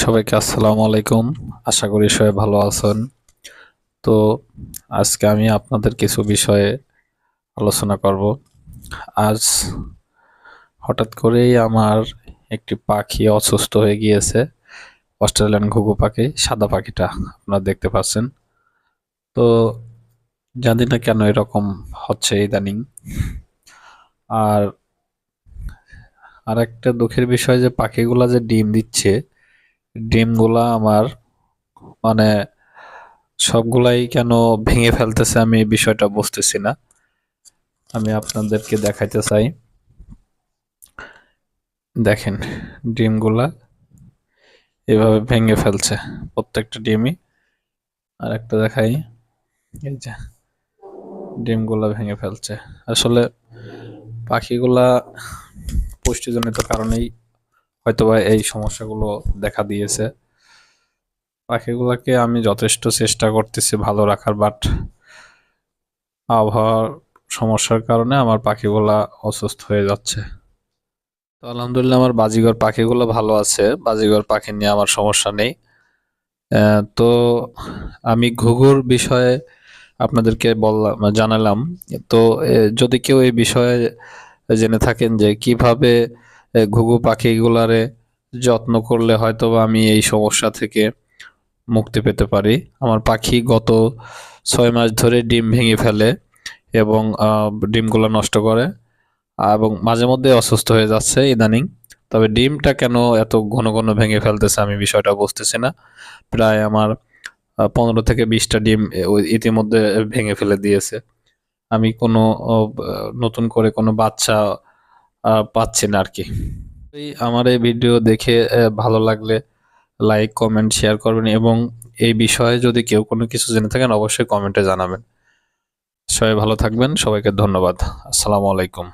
সবাইকে আসসালামু আলাইকুম। আশা করি সবাই ভালো আছেন। তো আজকে আমি আপনাদের কিছু বিষয়ে আলোচনা করব। আজ হঠাৎ করেই আমার একটি পাখি অসুস্থ হয়ে গিয়েছে। অস্ট্রেলিয়ান ঘুঘু পাখি, সাদা পাখিটা আপনারা দেখতে পাচ্ছেন। তো জানি না কেন এরকম হচ্ছে ইদানিং। আর আরেকটা দুঃখের বিষয় যে পাখিগুলা যে ডিম দিচ্ছে ডিমগুলা আমার মানে সবগুলাই কেন ভেঙে ফেলতেছে আমি বিষয়টা বুঝতেছি না। আমি আপনাদেরকে দেখাইতে চাই। দেখেন, ডিমগুলা এভাবে ভেঙে ফেলছে, প্রত্যেকটা ডিমই। আর একটা দেখাই, এই যে ডিমগুলা ভেঙে ফেলছে। আসলে পাখিগুলা পুষ্টিজনিত কারণেই হয়তোবা এই সমস্যাগুলো দেখা দিয়েছে। পাখিগুলোকে আমি যথেষ্ট চেষ্টা করতেছি ভালো রাখার বাট আবহাওয়ার সমস্যার কারণে আমার পাখিগুলা অসুস্থ হয়ে যাচ্ছে। তো আলহামদুলিল্লাহ আমার বাজিগর পাখিগুলো ভালো আছে, বাজিগর পাখি নিয়ে আমার সমস্যা নেই। তো আমি ঘুঘুর বিষয়ে আপনাদেরকে বললাম, জানালাম। তো যদি কেউ এই বিষয়ে জেনে থাকেন যে কীভাবে ঘুঘু পাখিগুলারে যত্ন করলে হয়তো আমি এই সমস্যা থেকে মুক্তি পেতে পারি। আমার পাখি গত ছয় মাস ধরে ডিম ভেঙে ফেলে এবং ডিমগুলো নষ্ট করে এবং মাঝে মধ্যে অসুস্থ হয়ে যাচ্ছে ইদানিং। তবে ডিমটা কেন এত ঘন ঘন ভেঙে ফেলতেছে আমি বিষয়টা বুঝতেছি না। প্রায় আমার পনেরো থেকে বিশটা ডিম ইতিমধ্যে ভেঙে ফেলে দিয়েছে। আমি কোনো নতুন করে কোনো বাচ্চা পাচ্ছি না আর কি আমার এই ভিডিও দেখে ভালো লাগলে লাইক কমেন্ট শেয়ার করবেন এবং এই বিষয়ে যদি কেউ কোনো কিছু জেনে থাকেন, অবশ্যই কমেন্টে জানাবেন। সবাই ভালো থাকবেন, সবাইকে ধন্যবাদ। আসসালামু আলাইকুম।